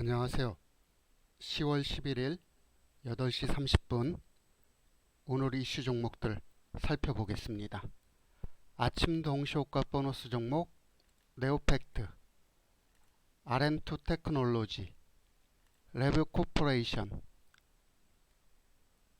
안녕하세요. 10월 11일 8시 30분 오늘 이슈 종목들 살펴보겠습니다. 아침 동시호가 보너스 종목 네오팩트, RM2 테크놀로지, 레브 코퍼레이션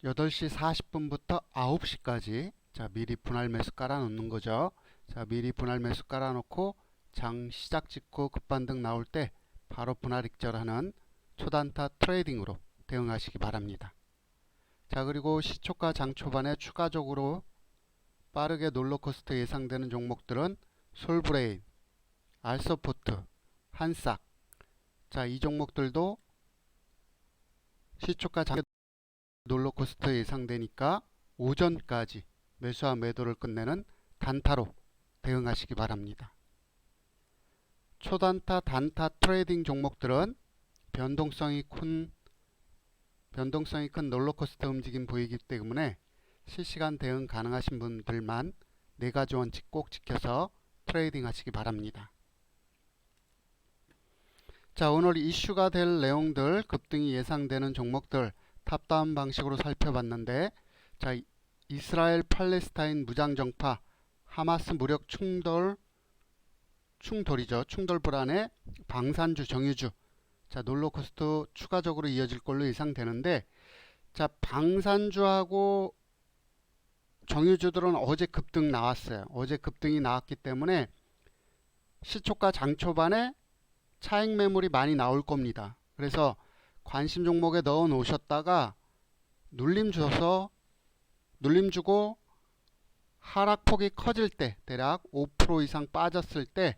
8시 40분부터 9시까지 자 미리 분할 매수 깔아놓는 거죠. 자 미리 분할 매수 깔아놓고 장 시작 직후 급반등 나올 때 바로 분할 익절하는 초단타 트레이딩으로 대응하시기 바랍니다. 자 그리고 시초가 장 초반에 추가적으로 빠르게 롤러코스터 예상되는 종목들은 솔브레인, 알서포트, 한싹 자이 종목들도 시초가 장 롤러코스터 예상되니까 오전까지 매수와 매도를 끝내는 단타로 대응하시기 바랍니다. 초단타, 단타 트레이딩 종목들은 변동성이 큰 변동성이 큰 롤러코스터 움직임 보이기 때문에 실시간 대응 가능하신 분들만 네 가지 원칙 꼭 지켜서 트레이딩 하시기 바랍니다. 자, 오늘 이슈가 될 내용들, 급등이 예상되는 종목들 탑다운 방식으로 살펴봤는데 자, 이스라엘 팔레스타인 무장 정파 하마스 무력 충돌 충돌이죠. 충돌 불안에 방산주 정유주 자 롤러코스터 추가적으로 이어질 걸로 예상되는데 자 방산주하고 정유주들은 어제 급등 나왔어요. 어제 급등이 나왔기 때문에 시초가 장 초반에 차익 매물이 많이 나올 겁니다. 그래서 관심 종목에 넣어 놓으셨다가 눌림 줘서 눌림 주고 하락폭이 커질 때 대략 5% 이상 빠졌을 때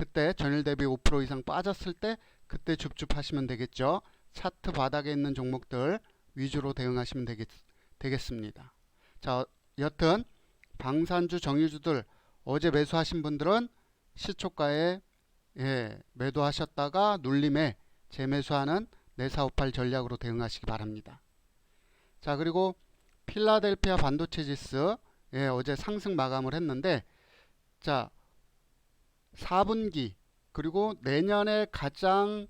그때 전일 대비 5% 이상 빠졌을 때 그때 줍줍하시면 되겠죠. 차트 바닥에 있는 종목들 위주로 대응하시면 되겠, 되겠습니다. 자, 여튼 방산주 정유주들 어제 매수하신 분들은 시초가에 예, 매도하셨다가 눌림에 재매수하는 내사오팔 전략으로 대응하시기 바랍니다. 자, 그리고 필라델피아 반도체 지수 예, 어제 상승 마감을 했는데 자, 4분기 그리고 내년에 가장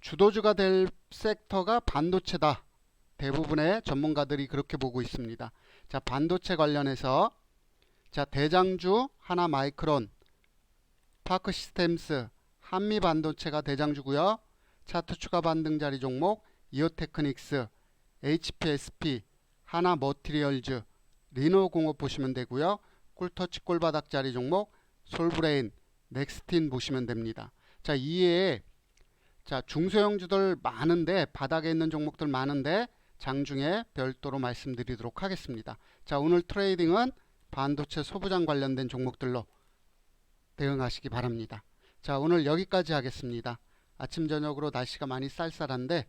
주도주가 될 섹터가 반도체다. 대부분의 전문가들이 그렇게 보고 있습니다. 자, 반도체 관련해서 자, 대장주 하나 마이크론, 파크 시스템스, 한미 반도체가 대장주고요. 차트 추가 반등 자리 종목 이오테크닉스, HPSP, 하나 머티리얼즈, 리노 공업 보시면 되고요. 꿀터치 꿀바닥 자리 종목 솔브레인, 넥스틴 보시면 됩니다. 자, 이에 자, 중소형주들 많은데 바닥에 있는 종목들 많은데 장중에 별도로 말씀드리도록 하겠습니다. 자, 오늘 트레이딩은 반도체 소부장 관련된 종목들로 대응하시기 바랍니다. 자, 오늘 여기까지 하겠습니다. 아침 저녁으로 날씨가 많이 쌀쌀한데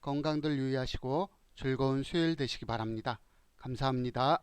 건강들 유의하시고 즐거운 수요일 되시기 바랍니다. 감사합니다.